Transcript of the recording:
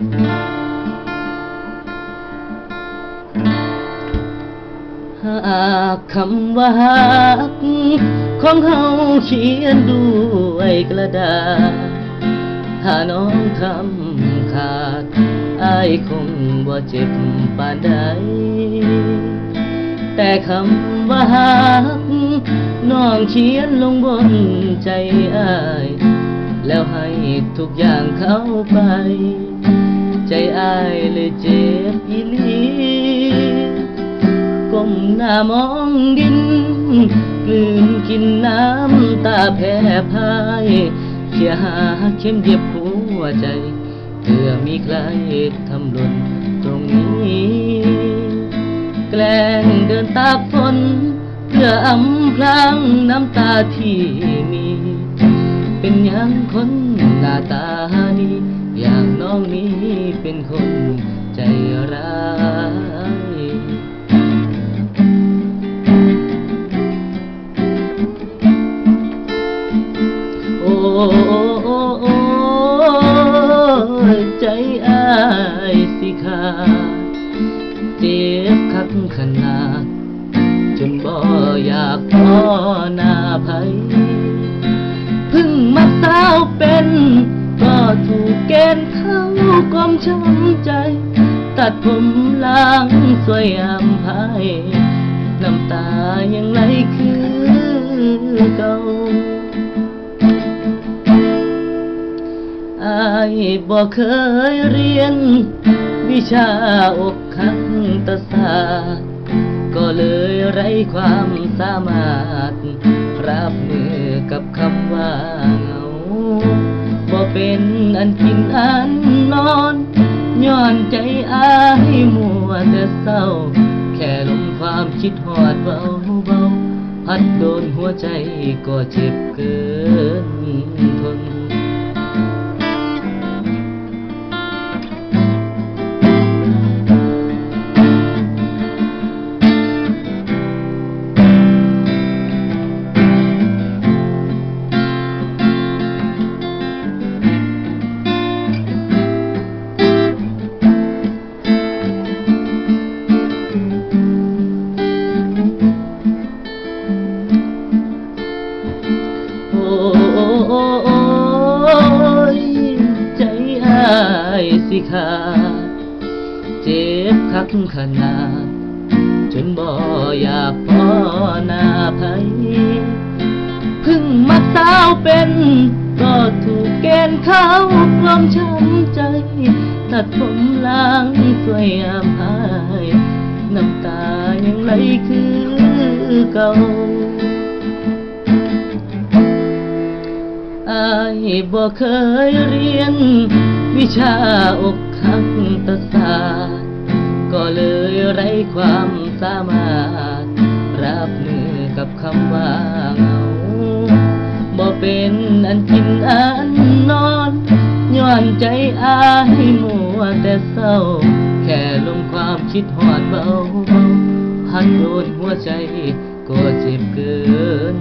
หากคำว่าฮักของเฮาเขียนด้วยกระดาษถ้าน้องทำขาดอายคงบ่เจ็บปานใด แต่คำว่าฮักน้องเขียนลงบนใจอาย แล้วให้ทุกอย่างเข้าไป ใจอายเลยเจ็บอีลี ก้มหน้ามองดิน กลืนกินน้ำตาแพ้พายเขี่ยหาเข็มเย็บหัวใจเพื่อมีใครทำหล่นตรงนี้ แกล้งเดินตากฝนเพื่ออำพรางน้ำตาที่มี เป็นยังคนหน้าตาดี อย่างน้องนี้เป็นคนใจร้ายโอ้ใจอายสิขาเจ็บคักขนาด จนบ่อยากพอหน้าไผเพึ่งมาสาวเป็น ถูกเกณฑ์เข้ากลมช้ำใจ ตัดผมล้างสวยอำภัยน้ำตายังไหลคือเก่าอายบ่เคยเรียน วิชาอกขังตศาสตร์ก็เลยไร้ความสามารถ รับมือกับคำว่า เป็นอันกินอันนอนย้อนใจอายมัวแต่เศร้า แค่ลมความคิดหอดเบาเบาพัดโดนหัวใจก็เจ็บเกินทนายสิขาดเจ็บคักขนาด จนบ่อยากพอหน้าไผเพึ่งมาสาวเป็น ก็ถูกเกณฑ์เข้ากลมช้ำใจ ตัดผมล้างสวยอามพายน้ำตายังไหลคือเก่าอายบ่เคยเรียน วิชาอกขังตศาสตร์ก็เลยไร้ความสามารถ รับมือกับคำว่าเหงาบ่เป็นอันกินอันนอนย้อนใจอายมัวแต่เศร้า แค่ลงความคิดหอดเบาๆพันโดนหัวใจก็เจ็บเกิน